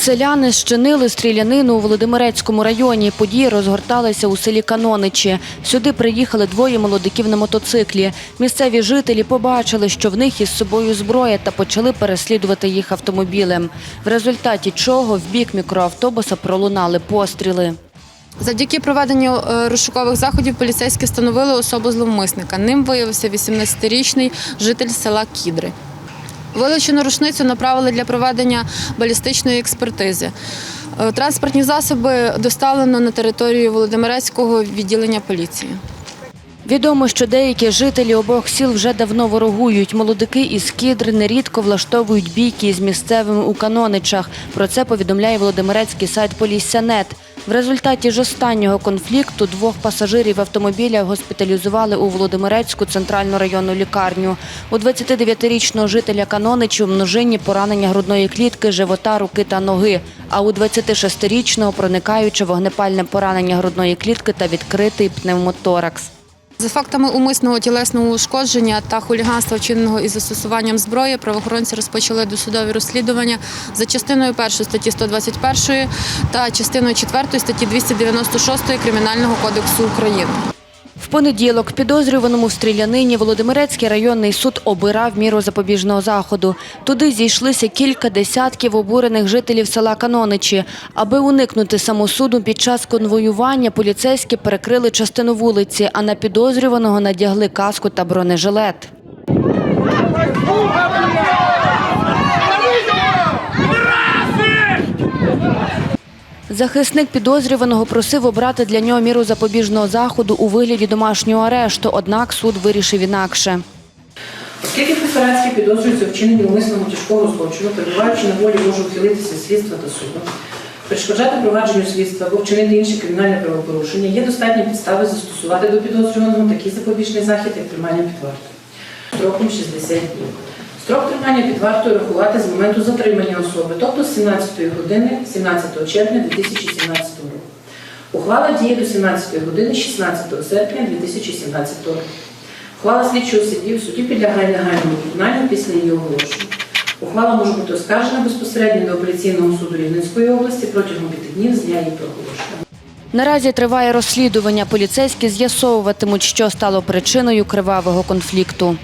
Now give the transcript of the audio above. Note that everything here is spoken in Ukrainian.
Селяни зчинили стрілянину у Володимирецькому районі. Події розгорталися у селі Каноничі. Сюди приїхали двоє молодиків на мотоциклі. Місцеві жителі побачили, що в них із собою зброя та почали переслідувати їх автомобілем. В результаті чого в бік мікроавтобуса пролунали постріли. Завдяки проведенню е, розшукових заходів поліцейські встановили особу зловмисника. Ним виявився 18-річний житель села Кідри. Вилучену рушницю направили для проведення балістичної експертизи. Е, Транспортні засоби доставлено на територію Володимирецького відділення поліції. Відомо, що деякі жителі обох сіл вже давно ворогують. Молодики із Кідри нерідко влаштовують бійки з місцевими у Каноничах. Про це повідомляє Володимирецький сайт Полісся.нет. В результаті ж останнього конфлікту двох пасажирів автомобіля госпіталізували у Володимирецьку центральну районну лікарню. У 29-річного жителя Каноничу множинні поранення грудної клітки, живота, руки та ноги. А у 26-річного проникаюче вогнепальне поранення грудної клітки та відкритий пневмоторакс. За фактами умисного тілесного ушкодження та хуліганства, вчиненого із застосуванням зброї, правоохоронці розпочали досудові розслідування за частиною 1 статті 121 та частиною 4 статті 296 Кримінального кодексу України. Понеділок підозрюваному в стрілянині Володимирецький районний суд обирав міру запобіжного заходу. Туди зійшлися кілька десятків обурених жителів села Каноничі. Аби уникнути самосуду під час конвоювання, поліцейські перекрили частину вулиці, а на підозрюваного надягли каску та бронежилет. Захисник підозрюваного просив обрати для нього міру запобіжного заходу у вигляді домашнього арешту, однак суд вирішив інакше. Оскільки Писарацький підозрюється у вчиненні умисного тяжкого злочину, перебуваючи на волі, може ухилитися слідства та суду, перешкоджати провадженню слідства або вчинити інше кримінальне правопорушення, є достатні підстави застосувати до підозрюваного такий запобіжний захід, як тримання під вартою. Строком 60 днів. Строк тримання під вартою рахувати з моменту затримання особи, тобто з 17 години 17 червня 2017 року. Ухвала діє до 17 години 16 серпня 2017 року. Ухвала слідчого судді в суді підлягає негайному виконанню після її оголошення. Ухвала може бути оскаржена безпосередньо до апеляційного суду Рівненської області протягом п'яти днів з дня її проголошення. Наразі триває розслідування. Поліцейські з'ясовуватимуть, що стало причиною кривавого конфлікту.